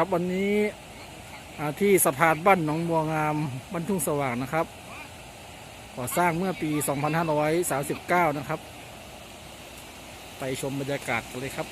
ครับวันนี้ที่สะพานบ้านหนองบัวงามบ้านทุ่งสว่างนะครับก่อสร้างเมื่อปี 2539 นะครับ ไปชมบรรยากาศกันเลยครับ